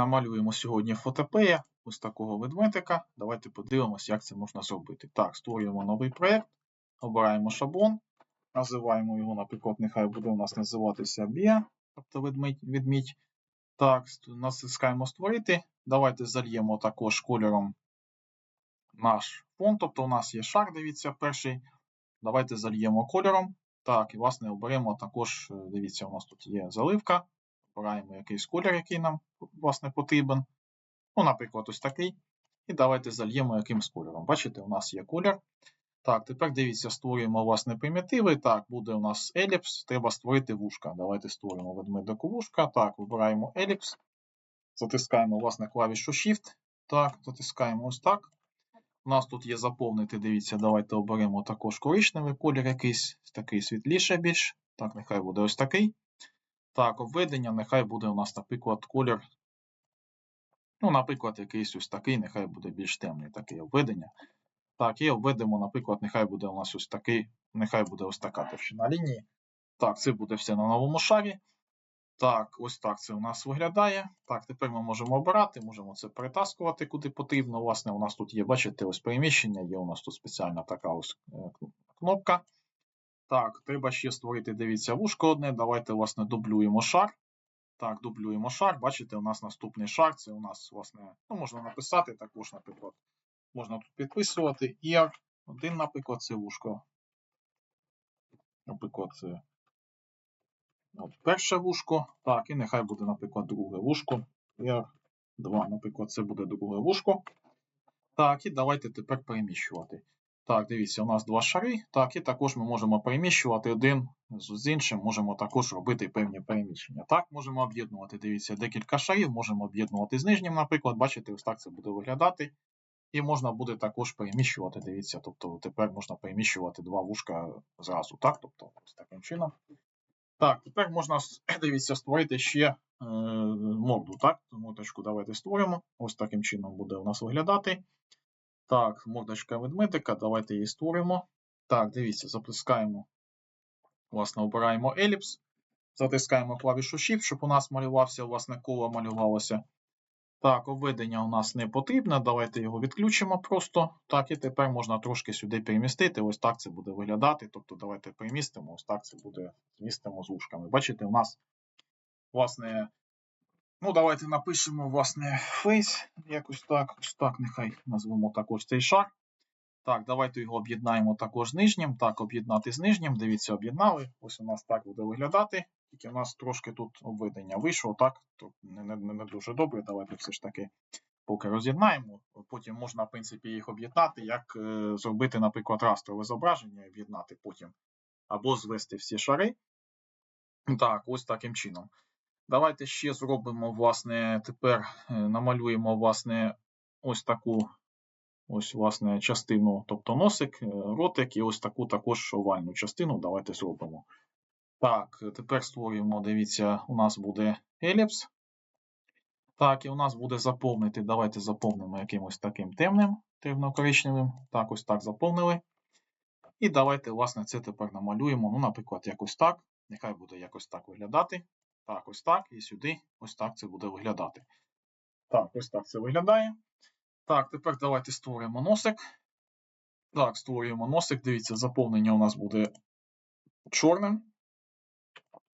Намалюємо сьогодні фотопея ось такого ведмедика. Давайте подивимось, як це можна зробити. Так, створюємо новий проєкт, обираємо шаблон, називаємо його, наприклад, нехай буде у нас називатися BIA, тобто ведмідь. ведмідь. Так, натискаємо створити. Давайте зальємо також кольором наш фон. Тобто у нас є шар, дивіться, перший. Давайте зальємо кольором. Так, і власне оберемо також, е, дивіться, у нас тут є заливка. Обираємо якийсь колір, який нам власне потрібен. Ну, наприклад, ось такий. І давайте зальємо якимсь кольором. Бачите, у нас є колір. Так, тепер дивіться, створюємо власне примітиви. Так, буде у нас еліпс, треба створити вушка. Давайте створимо ведмедику вушка. Так, вибираємо еліпс. Затискаємо власне клавішу Shift. Так, затискаємо ось так. У нас тут є заповнити, дивіться, давайте оберемо також коричневий колір якийсь, такий світліше більш. Так, нехай буде ось такий. Так, обведення, нехай буде у нас, наприклад, колір. Ну, наприклад, якийсь ось такий, нехай буде більш темний такий обведення. Так, і обведемо, наприклад, нехай буде у нас ось такий, нехай буде ось така товщина лінії. Так, це буде все на новому шарі. Так, ось так це у нас виглядає. Так, тепер ми можемо обирати, можемо це перетаскувати куди потрібно. Власне, у нас тут є, бачите, ось переміщення, є у нас тут спеціальна така ось е, кнопка. Так, треба ще створити, дивіться, вушко одне. Давайте, власне, дублюємо шар. Так, дублюємо шар. Бачите, у нас наступний шар. Це у нас, власне, ну, можна написати також, наприклад. Можна тут підписувати. IR. Один, наприклад, це вушко. Наприклад, це от перше вушко. Так, і нехай буде, наприклад, друге вушко. IR 2, наприклад, це буде друге вушко. Так, і давайте тепер переміщувати. Так, дивіться, у нас два шари. Так, і також ми можемо переміщувати один з іншим, можемо також робити певні переміщення. Так, можемо об'єднувати, дивіться, декілька шарів, можемо об'єднувати з нижнім, наприклад, бачите, ось так це буде виглядати. І можна буде також переміщувати, дивіться, тобто тепер можна переміщувати два вушка зразу, так? Тобто, ось таким чином. Так, тепер можна, дивіться, створити ще е, морду, так? Мордочку давайте створимо. Ось таким чином буде у нас виглядати. Так, мордочка ведмедика, давайте її створимо. Так, дивіться, запускаємо. Власне, обираємо еліпс. Затискаємо клавішу Shift, щоб у нас малювався, власне, коло малювалося. Так, обведення у нас не потрібно. Давайте його відключимо просто. Так, і тепер можна трошки сюди перемістити. Ось так це буде виглядати. Тобто, давайте перемістимо, ось так це буде змістимо з вушками. Бачите, у нас, власне, ну, давайте напишемо, власне, face. Якось так, ось так, нехай назвемо також цей шар. Так, давайте його об'єднаємо також з нижнім. Так, об'єднати з нижнім. Дивіться, об'єднали. Ось у нас так буде виглядати. Тільки у нас трошки тут обведення вийшло, так? Тут не, не, не дуже добре. Давайте все ж таки поки роз'єднаємо. Потім можна, в принципі, їх об'єднати, як е, зробити, наприклад, растрове зображення, об'єднати потім. Або звести всі шари. Так, ось таким чином. Давайте ще зробимо, власне, тепер е, намалюємо, власне, ось таку ось, власне, частину, тобто носик, е, ротик, і ось таку також овальну частину. Давайте зробимо. Так, тепер створюємо, дивіться, у нас буде еліпс. Так, і у нас буде заповнити. Давайте заповнимо якимось таким темним, темно-коричневим. Так, ось так заповнили. І давайте, власне, це тепер намалюємо. Ну, наприклад, якось так. Нехай буде якось так виглядати. Так, ось так. І сюди ось так це буде виглядати. Так, ось так це виглядає. Так, тепер давайте створимо носик. Так, створюємо носик. Дивіться, заповнення у нас буде чорним.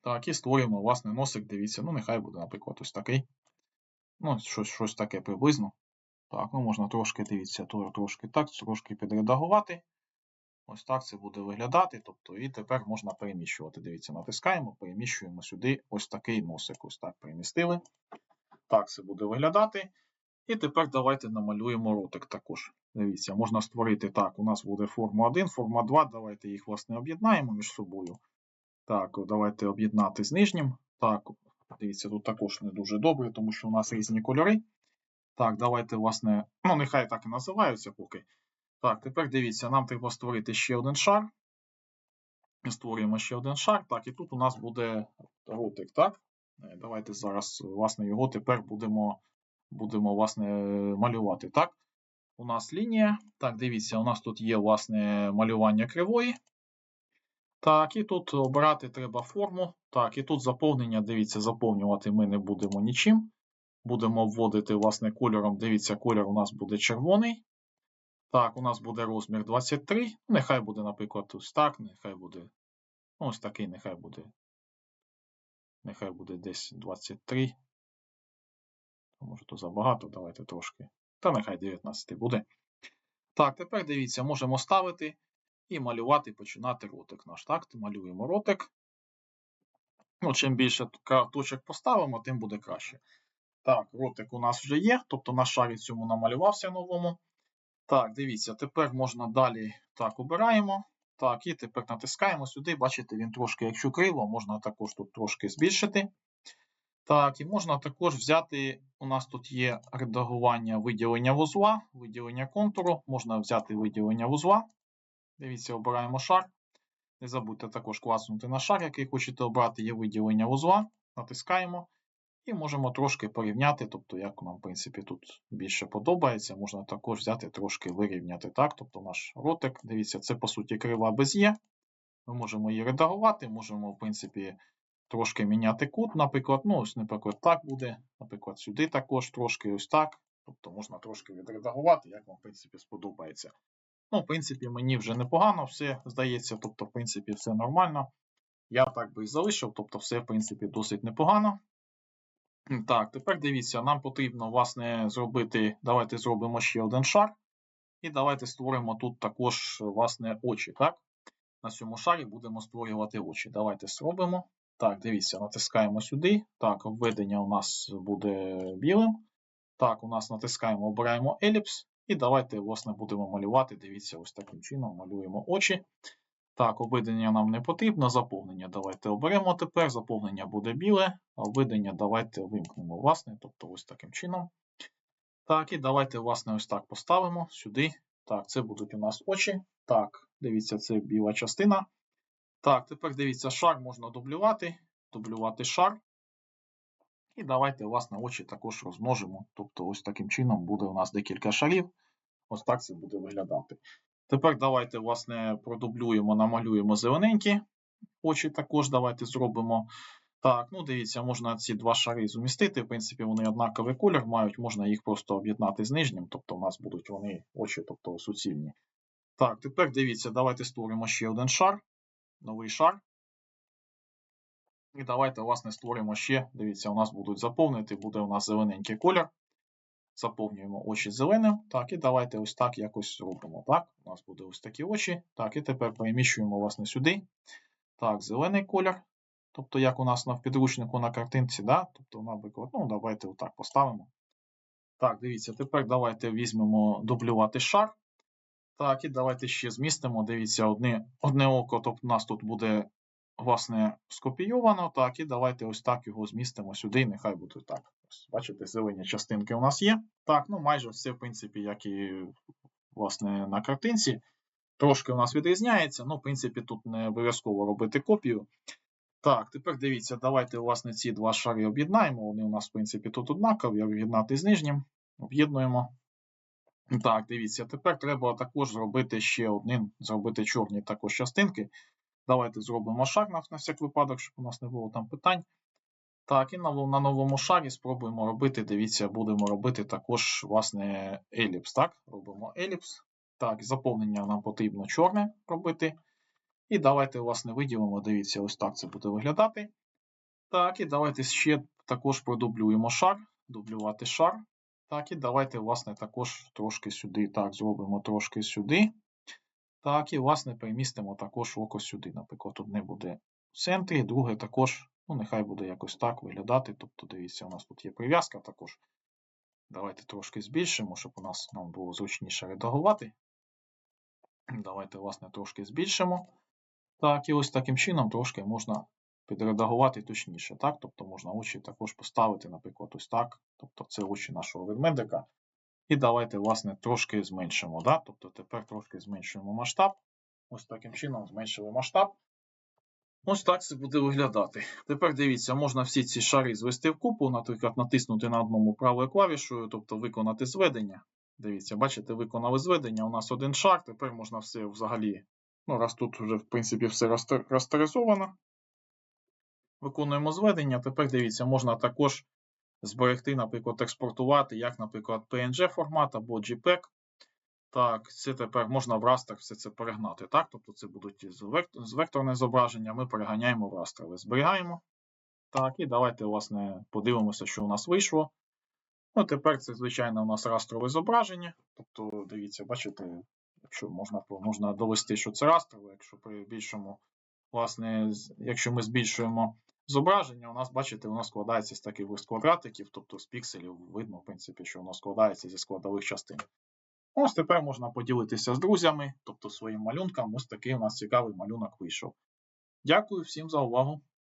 Так, і створюємо, власне, носик. Дивіться, ну, нехай буде, наприклад, ось такий. Ну, щось, щось таке приблизно. Так, ну можна трошки, дивіться, трошки так, трошки підредагувати. Ось так це буде виглядати. Тобто, і тепер можна переміщувати. Дивіться, натискаємо, переміщуємо сюди ось такий носик. Ось так перемістили. Так це буде виглядати. І тепер давайте намалюємо ротик також. Дивіться, можна створити так. У нас буде форма 1, форма 2. Давайте їх, власне, об'єднаємо між собою. Так, давайте об'єднати з нижнім. Так, дивіться, тут також не дуже добре, тому що у нас різні кольори. Так, давайте, власне, ну, нехай так і називаються поки. Так, тепер дивіться, нам треба створити ще один шар. Створюємо ще один шар. Так, і тут у нас буде ротик, так? Е, Давайте зараз, власне, його тепер будемо, будемо власне, малювати. Так? У нас лінія. Так, дивіться, у нас тут є, власне, малювання кривої. Так, і тут обирати треба форму. Так, і тут заповнення, дивіться, заповнювати ми не будемо нічим. будемо вводити власне кольором. Дивіться, кольор у нас буде червоний. Так, у нас буде розмір 23. Нехай буде, наприклад, ось так, нехай буде. ну, Ось такий, нехай буде. Нехай буде десь 23. Може, то забагато, давайте трошки. Та нехай 19 буде. Так, тепер дивіться, можемо ставити і малювати, починати ротик наш. Так, малюємо ротик. Ну, чим більше точок поставимо, тим буде краще. Так, ротик у нас вже є, тобто наш шарі цьому намалювався новому. Так, дивіться, тепер можна далі так обираємо. Так, і тепер натискаємо сюди. Бачите, він трошки, якщо криво, можна також тут трошки збільшити. Так, і можна також взяти. У нас тут є редагування виділення вузла, виділення контуру. Можна взяти виділення вузла. Дивіться, обираємо шар. Не забудьте також класнути на шар, який хочете обрати, є виділення вузла. Натискаємо. І можемо трошки порівняти, тобто, як нам, в принципі, тут більше подобається, можна також взяти трошки вирівняти. так, Тобто наш ротик, дивіться, це по суті крива без є. Ми можемо її редагувати, можемо, в принципі, трошки міняти кут, наприклад, ну, ось, наприклад, так буде, наприклад, сюди також трошки ось так. Тобто можна трошки відредагувати, як вам, в принципі, сподобається. Ну, в принципі, мені вже непогано все здається, тобто, в принципі, все нормально. Я так би і залишив, тобто, все, в принципі, досить непогано. Так, тепер дивіться, нам потрібно, власне, зробити. Давайте зробимо ще один шар. І давайте створимо тут також, власне, очі. так? На цьому шарі будемо створювати очі. Давайте зробимо. Так, дивіться, натискаємо сюди. Так, обведення у нас буде білим. Так, у нас натискаємо, обираємо еліпс. І давайте, власне, будемо малювати. Дивіться, ось таким чином малюємо очі. Так, обведення нам не потрібно. Заповнення давайте оберемо тепер. Заповнення буде біле, а обведення давайте вимкнемо, власне, тобто ось таким чином. Так, і давайте, власне, ось так поставимо сюди. Так, це будуть у нас очі. Так, дивіться, це біла частина. Так, тепер дивіться, шар можна дублювати. Дублювати шар. І давайте, власне, очі також розмножимо. Тобто, ось таким чином буде у нас декілька шарів. Ось так це буде виглядати. Тепер давайте, власне, продублюємо, намалюємо зелененькі очі також давайте зробимо. Так, ну дивіться, можна ці два шари зумістити. В принципі, вони однаковий колір мають, можна їх просто об'єднати з нижнім, тобто у нас будуть вони очі, тобто суцільні. Так, тепер дивіться, давайте створимо ще один шар, новий шар. І давайте, власне, створимо ще. Дивіться, у нас будуть заповнити, буде у нас зелененький колір. Заповнюємо очі зеленим. Так, і давайте ось так якось зробимо. Так, у нас буде ось такі очі. Так, і тепер переміщуємо власне сюди. Так, зелений колір. Тобто, як у нас на підручнику на картинці, да? тобто, наприклад, ну, давайте отак поставимо. Так, дивіться, тепер давайте візьмемо дублювати шар. Так, і давайте ще змістимо. Дивіться, одне одне око, тобто у нас тут буде, власне, скопійовано. Так, і давайте ось так його змістимо сюди, нехай буде так. Ось, Бачите, зелені частинки у нас є. Так, ну майже все, в принципі, як і власне, на картинці. Трошки у нас відрізняється, ну, в принципі, тут не обов'язково робити копію. Так, тепер дивіться, давайте, власне, ці два шари об'єднаємо. Вони у нас, в принципі, тут однакові, об'єднати з нижнім. Об'єднуємо. Так, дивіться, тепер треба також зробити ще один, зробити чорні також частинки. Давайте зробимо шар на, всяк випадок, щоб у нас не було там питань. Так, і на, на новому шарі спробуємо робити. Дивіться, будемо робити також, власне, еліпс. Так, робимо еліпс. Так, заповнення нам потрібно чорне робити. І давайте, власне, виділимо. Дивіться, ось так це буде виглядати. Так, і давайте ще також продублюємо шар, дублювати шар. Так, і давайте, власне, також трошки сюди. Так, зробимо трошки сюди. Так, і, власне, перемістимо також око сюди. Наприклад, одне буде в центрі, друге також, ну, нехай буде якось так виглядати. Тобто, дивіться, у нас тут є прив'язка також. Давайте трошки збільшимо, щоб у нас нам було зручніше редагувати. Давайте, власне, трошки збільшимо. Так, і ось таким чином трошки можна підредагувати точніше. так? Тобто можна очі також поставити, наприклад, ось так. Тобто це очі нашого ведмедика. І давайте, власне, трошки зменшимо. Да? Тобто тепер трошки зменшуємо масштаб. Ось таким чином зменшили масштаб. Ось так це буде виглядати. Тепер дивіться, можна всі ці шари звести в купу, наприклад, натиснути на одному правою клавішою, тобто виконати зведення. Дивіться, бачите, виконали зведення. У нас один шар, тепер можна все взагалі. Ну, раз тут вже, в принципі, все растеризовано. Виконуємо зведення. Тепер дивіться, можна також зберегти, наприклад, експортувати, як, наприклад, PNG формат або JPEG. Так, це тепер можна в растер все це перегнати. Так? Тобто це будуть з, векторне зображення, ми переганяємо в растрове. Зберігаємо. Так, і давайте, власне, подивимося, що у нас вийшло. Ну, тепер це, звичайно, у нас растрове зображення. Тобто, дивіться, бачите, якщо можна, можна довести, що це растрове, якщо при більшому, власне, якщо ми збільшуємо зображення, у нас, бачите, воно складається з таких квадратиків, тобто з пікселів видно, в принципі, що воно складається зі складових частин. Ось тепер можна поділитися з друзями, тобто своїм малюнком. Ось такий у нас цікавий малюнок вийшов. Дякую всім за увагу.